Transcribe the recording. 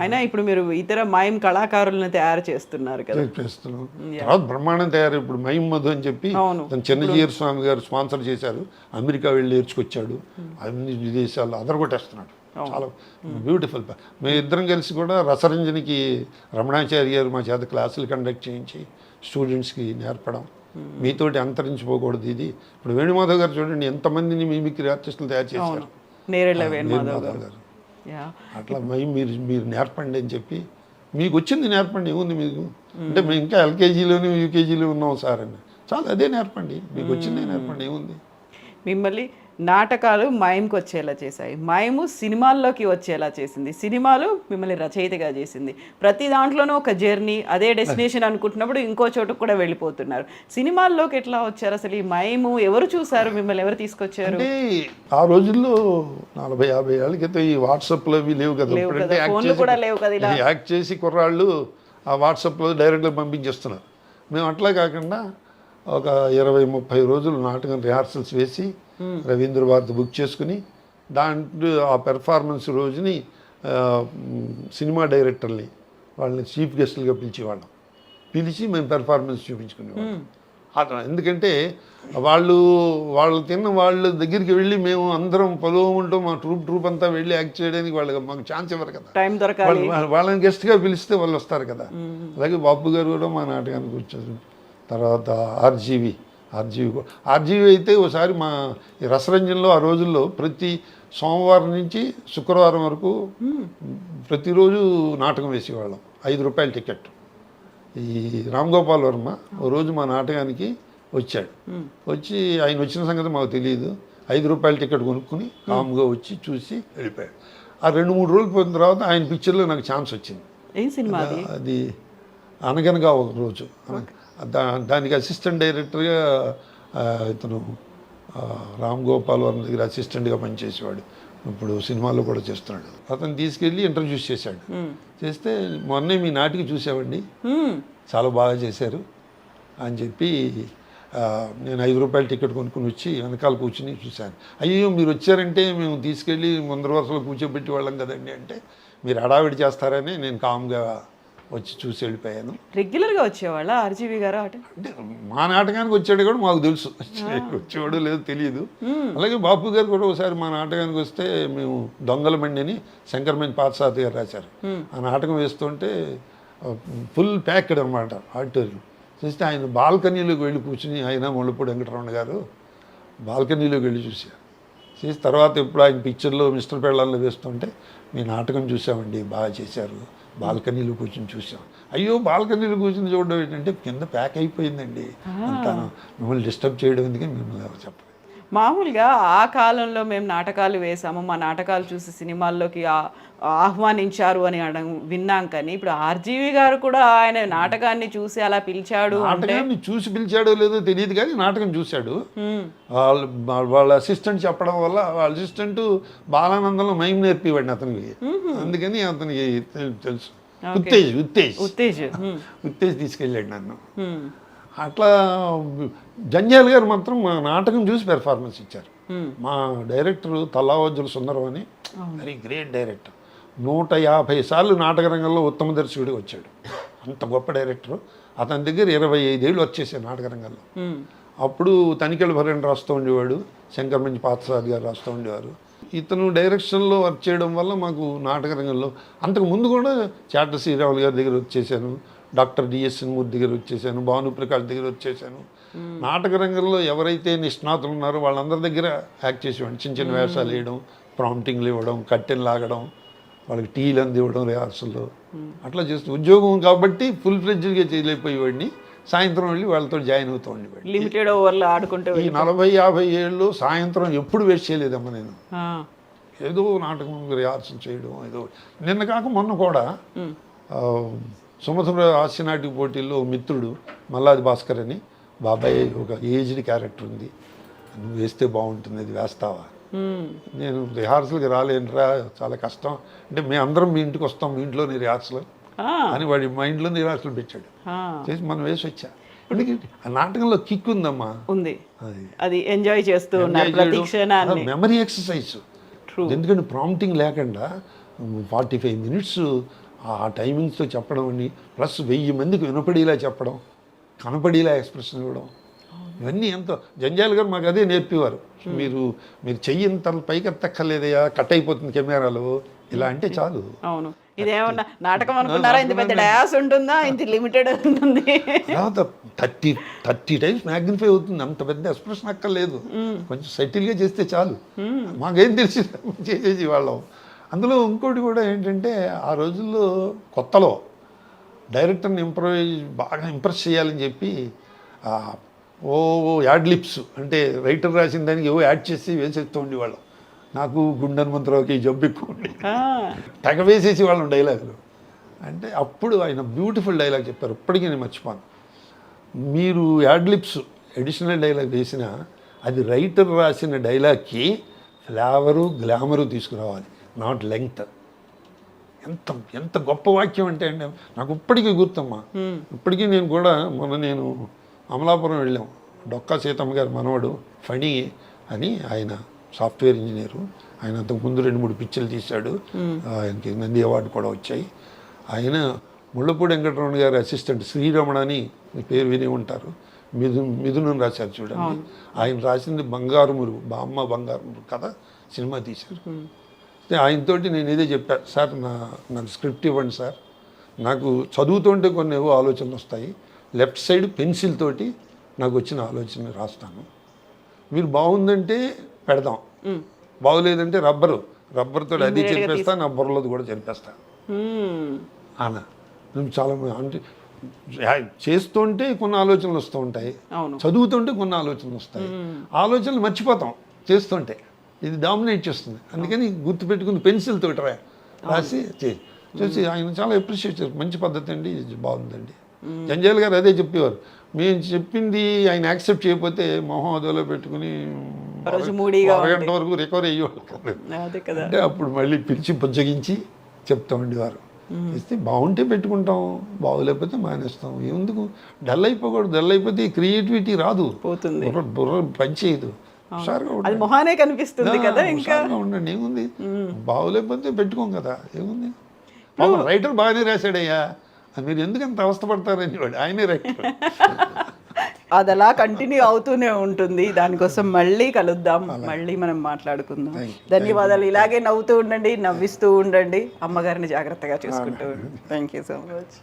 అయినా ఇప్పుడు మీరు ఇతర మాయం కళాకారులను తయారు చేస్తున్నారు కదా. చేస్తున్నాం తర్వాత బ్రహ్మాండం తయారు ఇప్పుడు మైమ్ మధు అని చెప్పి. తను చిన్నజీర స్వామి గారు స్పాన్సర్ చేశారు. అమెరికా వెళ్ళి నేర్చుకొచ్చాడు. అన్ని విదేశాల్లో అదరగొట్టేస్తున్నాడు చాలా బ్యూటిఫుల్ మేము ఇద్దరం కలిసి కూడా రసరంజనికి రమణాచారి గారు మా చేత క్లాసులు కండక్ట్ చేయించి స్టూడెంట్స్కి నేర్పడం. మీతోటి అంతరించిపోకూడదు ఇది. ఇప్పుడు వేణుమాధవ్ గారు చూడండి ఎంతమందిని మిమిక్రీ ఆర్టిస్టులు తయారు చేశారు. నేరేళ్ళ వేణుమాధవ్ గారు. అట్లా మై మీరు మీరు నేర్పండి అని చెప్పి మీకు వచ్చింది నేర్పండి ఏముంది మీకు? అంటే మేము ఇంకా ఎల్కేజీలోని యూకేజీలో ఉన్నాం సార్ అని. చాలా అదే నేర్పండి. మీకు వచ్చిందే నేర్పండి ఏముంది? మిమ్మల్ని నాటకాలు మాయంకి వచ్చేలా చేశాయి. మాయము సినిమాల్లోకి వచ్చేలా చేసింది. సినిమాలు మిమ్మల్ని రచయితగా చేసింది. ప్రతి దాంట్లోనూ ఒక జర్నీ అదే డెస్టినేషన్ అనుకుంటున్నప్పుడు ఇంకో చోటుకు కూడా వెళ్ళిపోతున్నారు. సినిమాల్లోకి ఎట్లా వచ్చారు అసలు ఈ మాయము? ఎవరు చూసారు మిమ్మల్ని ఎవరు తీసుకొచ్చారు? ఆ రోజుల్లో నలభై యాభై ఏళ్ళ క్రితం ఈ వాట్సాప్లో అవి లేవు కదా. ఫోన్లు కూడా లేవు కదా ఇలా. యాక్ట్ చేసి కుర్రాళ్ళు ఆ వాట్సాప్లో డైరెక్ట్గా పంపించేస్తున్నారు. మేము అట్లా కాకుండా ఒక ఇరవై ముప్పై రోజులు నాటకం రిహార్సల్స్ వేసి రవీంద్ర భారతి బుక్ చేసుకుని దాంట్లో ఆ పెర్ఫార్మెన్స్ రోజుని సినిమా డైరెక్టర్ని వాళ్ళని చీఫ్ గెస్టులుగా పిలిచేవాళ్ళం. పిలిచి మేము పెర్ఫార్మెన్స్ చూపించుకునేవాళ్ళం. అట్లా ఎందుకంటే వాళ్ళు వాళ్ళు తిన్న వాళ్ళ దగ్గరికి వెళ్ళి మేము అందరం పొలం ఉంటాం మా ట్రూప్ ట్రూప్ అంతా వెళ్ళి యాక్ట్ చేయడానికి వాళ్ళకి మాకు ఛాన్స్ ఇవ్వరు కదా. టైం దొరకాలి. వాళ్ళు- వాళ్ళ- వాళ్ళని గెస్ట్గా పిలిస్తే వాళ్ళు వస్తారు కదా. అలాగే బాబు గారు కూడా మా నాటకానికి వచ్చారు తర్వాత ఆర్జీవి ఆర్జీవి ఆర్జీవి అయితే ఒకసారి మా రసరంజన్లో ఆ రోజుల్లో ప్రతి సోమవారం నుంచి శుక్రవారం వరకు ప్రతిరోజు నాటకం వేసేవాళ్ళం. ఐదు రూపాయల టికెట్. ఈ రామ్ గోపాల్ వర్మ ఓ రోజు మా నాటకానికి వచ్చాడు. వచ్చి ఆయన వచ్చిన సంగతి మాకు తెలియదు. ఐదు రూపాయల టికెట్ కొనుక్కుని కామ్గా వచ్చి చూసి వెళ్ళిపోయాడు. ఆ రెండు మూడు రోజులు పోయిన తర్వాత ఆయన పిక్చర్లో నాకు ఛాన్స్ వచ్చింది. ఏం సినిమా అది అది? అనగనగా ఒక రోజు. దా దానికి అసిస్టెంట్ డైరెక్టర్గా ఇతను రామ్ గోపాల్ వర్మ దగ్గర అసిస్టెంట్గా పనిచేసేవాడు. ఇప్పుడు సినిమాలో కూడా చేస్తున్నాడు. అతను తీసుకెళ్ళి ఇంట్రడ్యూస్ చేశాడు. చేస్తే మొన్నే మీ నాటికి చూసామండి. చాలా బాగా చేశారు. అని చెప్పి నేను ఐదు రూపాయల టికెట్ కొనుక్కుని వచ్చి వెనకాల కూర్చుని చూశాను. అయ్యో మీరు వచ్చారంటే మేము తీసుకెళ్ళి ముందర వరుసలో కూర్చోబెట్టి వాళ్ళం కదండి అంటే మీరు హడావిడి చేస్తారని నేను కామ్గా వచ్చి చూసి వెళ్ళిపోయాను. రెగ్యులర్గా వచ్చేవాళ్ళ ఆర్జీవి గారు అటు మా నాటకానికి వచ్చాడు కూడా మాకు తెలుసు. వచ్చేవాడు లేదో తెలియదు. అలాగే బాపు గారు కూడా ఒకసారి మా నాటకానికి వస్తే మేము దొంగల బండి అని శంకరమణి పాతసారథి గారు రాశారు. ఆ నాటకం వేస్తుంటే ఫుల్ ప్యాక్డ్ అనమాట ఆడిటోరియం. చూస్తే ఆయన బాల్కనీలోకి వెళ్ళి కూర్చుని ఆయన ముళ్ళపూడి వెంకటరమణ గారు బాల్కనీలోకి వెళ్ళి చూశారు. చేసి తర్వాత ఎప్పుడు ఆయన పిక్చర్లో మిస్టర్ పెళ్ళాల్లో వేస్తుంటే మీ నాటకం చూసామండి బాగా చేశారు. బాల్కనీలో కూర్చొని చూసాం. అయ్యో బాల్కనీలో కూర్చొని చూడడం ఏంటంటే కింద ప్యాక్ అయిపోయిందండి. అంతా మిమ్మల్ని డిస్టర్బ్ చేయడం ఎందుకని మిమ్మల్ని చెప్పలేదు మామూలుగా ఆ కాలంలో మేము నాటకాలు వేసాము. మా నాటకాలు చూసి సినిమాల్లోకి ఆహ్వానించారు అని అనడం విన్నాం కానీ ఇప్పుడు ఆర్జీవి గారు కూడా ఆయన నాటకాన్ని చూసి అలా పిలిచాడు నాటకాన్ని చూసి పిలిచాడో లేదో తెలియదు కానీ నాటకం చూశాడు. వాళ్ళ వాళ్ళ అసిస్టెంట్ చెప్పడం వల్ల వాళ్ళ అసిస్టెంట్ బాలానందంలో మైమ్ నేర్పివాడిని అతనికి. అందుకని అతనికి తెలు- తెలుసు ఉత్తేజ్ ఉత్తేజ్. ఉత్తేజ్. ఉత్తేజ్ తీసుకెళ్ళాడు నన్ను. అట్లా జంజాల్ గారు మాత్రం మా నాటకం చూసి పెర్ఫార్మెన్స్ ఇచ్చారు. మా డైరెక్టర్ తల్లావజ్జుల సుందరం అని వెరీ గ్రేట్ డైరెక్టర్. నూట యాభై సార్లు నాటక రంగంలో ఉత్తమ దర్శకుడిగా వచ్చాడు. అంత గొప్ప డైరెక్టర్. అతని దగ్గర ఇరవై ఐదేళ్ళు వచ్చేసాయి నాటక రంగంలో. అప్పుడు తనికెళ్ళ భరణ్ రాస్తూ ఉండేవాడు శంకర్ మంచి పాత్రసాద్ గారు రాస్తూ ఉండేవారు. ఇతను డైరెక్షన్లో వర్క్ చేయడం వల్ల మాకు నాటక రంగంలో అంతకు ముందు కూడా చాట శ్రీరాములు గారి దగ్గర వచ్చేసాను డాక్టర్ డిఎస్ఎన్ మూర్తి దగ్గర వచ్చేసాను భాను ప్రకాష్ దగ్గర వచ్చేసాను. నాటక రంగంలో ఎవరైతే నిష్ణాతులు ఉన్నారో వాళ్ళందరి దగ్గర యాక్ట్ చేసేవాడిని. చిన్న చిన్న వేషాలు వేయడం ప్రాంప్టింగ్లు ఇవ్వడం కట్టెలు లాగడం వాళ్ళకి టీలు అందివ్వడం రిహార్సల్లో అట్లా చేస్తూ ఉద్యోగం కాబట్టి ఫుల్ ఫ్లెడ్జ్గా చేయలేకపోయేవాడిని. సాయంత్రం వెళ్ళి వాళ్ళతో జాయిన్ అవుతూ ఉండేవాడిని. లిమిటెడ్ ఓవర్లో ఆడుకుంటూ ఈ నలభై యాభై ఏళ్ళు సాయంత్రం ఎప్పుడు వేస్ట్ చేయలేదమ్మా నేను. ఏదో నాటకం రిహార్సల్ చేయడం ఏదో నిన్న కాక మొన్న కూడా సుమధుర హాస్యనాటిక పోటీల్లో మిత్రుడు మల్లాది భాస్కర్ అని బాబాయ్ ఒక ఏజ్డ్ క్యారెక్టర్ ఉంది. నువ్వు వేస్తే బాగుంటుంది అది వేస్తావా. నేను రిహార్సల్కి రాలేనురా చాలా కష్టం. అంటే మేము అందరం మీ ఇంటికి వస్తాం మీ ఇంట్లోని రిహార్సల్. అని వాడి మైండ్లో రిహార్సల్ పెట్టాడు. చేసి మనం వేసి వచ్చా. ఆ నాటకంలో కిక్ ఉందమ్మా. ఉంది. అది. ఎంజాయ్ చేస్తూ మెమరీ ఎక్సర్సైజ్. ఎందుకంటే ప్రాంప్టింగ్ లేకుండా ఫార్టీ ఫైవ్ మినిట్స్ ఆ టైమింగ్స్తో చెప్పడం అని ప్లస్ వెయ్యి మందికి వినపడేలా చెప్పడం కనపడేలా ఎక్స్ప్రెషన్ ఇవ్వడం. ఇవన్నీ ఎంతో జంజాల్ గారు మాకు అదే నేర్పేవారు. మీరు మీరు చెయ్యి ఇంత పైకి ఎత్తక్కర్లేదయ్యా కట్ అయిపోతుంది కెమెరాలో ఇలా అంటే చాలు. అవును. ఇదేమన్నా నాటకం అనుకున్నారా? ఇంత పెద్ద డ్యాస్ ఉంటుందా? ఇంత లిమిటెడ్ ఉంటుంది. తర్వాత థర్టీ థర్టీ టైమ్స్ మ్యాగ్నిఫై అవుతుంది. అంత పెద్ద ఎక్స్ప్రెషన్ అక్కర్లేదు. కొంచెం సెటిల్గా చేస్తే చాలు. మాకేం తెలిసి చేసేసి వాళ్ళం. అందులో ఇంకోటి కూడా ఏంటంటే ఆ రోజుల్లో కొత్తలో డైరెక్టర్ని ఇంప్రవైజ్ బాగా ఇంప్రెస్ చేయాలని చెప్పి ఓ యాడ్ లిప్స్ అంటే రైటర్ రాసిన దానికి ఏవో యాడ్ చేసి వేసేస్తూ ఉండేవాళ్ళం. నాకు గుండె హనుమంతరావుకి జబ్బు ఎక్కువ ఉండేది. ఆ, తెగ వేసేసి వాళ్ళం డైలాగులు. అంటే అప్పుడు ఆయన బ్యూటిఫుల్ డైలాగ్ చెప్పారు. ఇప్పటికీ నేను మర్చిపోను. మీరు యాడ్ లిప్స్ అడిషనల్ డైలాగ్ వేసిన అది రైటర్ రాసిన డైలాగ్కి ఫ్లేవరు గ్లామరు తీసుకురావాలి. Not length. ఎంత ఎంత గొప్ప వాక్యం అంటే అండి నాకు ఇప్పటికీ గుర్తమ్మా. ఇప్పటికీ నేను కూడా మొన్న నేను అమలాపురం వెళ్ళాం. డొక్కా సీతమ్మ గారి మనవడు ఫణి అని ఆయన సాఫ్ట్వేర్ ఇంజనీరు. ఆయన అంతకు ముందు రెండు మూడు పిక్చర్లు తీశాడు. ఆయనకి నంది అవార్డు కూడా వచ్చాయి. ఆయన ముళ్ళపూడి వెంకటరమణ గారి అసిస్టెంట్ శ్రీరమణ అని పేరు విని ఉంటారు. మిథు మిథునం రాశారు చూడండి. ఆయన రాసింది బంగారు మురుగు బామ్మ బంగారు మురుగు కథ సినిమా తీశారు. ఆయనతోటి నేను ఇదే చెప్పాను సార్ నా నాకు స్క్రిప్ట్ ఇవ్వండి సార్. నాకు చదువుతుంటే కొన్ని ఏవో ఆలోచనలు వస్తాయి. లెఫ్ట్ సైడ్ పెన్సిల్ తోటి నాకు వచ్చిన ఆలోచన రాస్తాను. మీరు బాగుందంటే పెడదాం. బాగోలేదంటే రబ్బరు. రబ్బర్తో అది చెప్పేస్తా నా బుర్రలోది కూడా చెప్పేస్తా. అన్న. నువ్వు చాలా అంటే చేస్తుంటే కొన్ని ఆలోచనలు వస్తూ ఉంటాయి. చదువుతుంటే కొన్ని ఆలోచనలు వస్తాయి. ఆలోచనలు మర్చిపోతాం చేస్తుంటే. ఇది డామినేట్ చేస్తుంది. అందుకని గుర్తుపెట్టుకుని పెన్సిల్ తోటి రా. రాసి చూసి ఆయన చాలా అప్రిషియేట్ చేశారు. మంచి పద్ధతి అండి ఇది బాగుందండి. జంజాల్ గారు అదే చెప్పేవారు. మేము చెప్పింది ఆయన యాక్సెప్ట్ చేయకపోతే మొహం అదోలో పెట్టుకుని అరగంట వరకు రికవర్ అయ్యేవాళ్ళు అంటే అప్పుడు మళ్ళీ పిలిచి పుచ్చగించి చెప్తా ఉండేవారు ఇస్తే బాగుంటే పెట్టుకుంటాం బాగోలేకపోతే మానేస్తాం. ఎందుకు? డల్ అయిపోకూడదు డల్ అయిపోతే క్రియేటివిటీ రాదు. బుర్ర పనిచేయదు హుషారుగా అది మొహానే కనిపిస్తుంది. కదా ఇంకా. ఉండండి ఏముంది? బాగోలేకపోతే పెట్టుకోం కదా ఏముంది? రైటర్ బాగానే రాశాడయ్యా. మీరు ఎందుకు అంత అవస్థపడతారని వాడు ఆయనే రైటర్. అది అలా కంటిన్యూ అవుతూనే ఉంటుంది. దానికోసం మళ్ళీ కలుద్దాం. మళ్ళీ మనం మాట్లాడుకుందాం. ధన్యవాదాలు. ఇలాగే నవ్వుతూ ఉండండి నవ్విస్తూ ఉండండి. అమ్మగారిని జాగ్రత్తగా చూసుకుంటూ ఉండండి. Thank you so much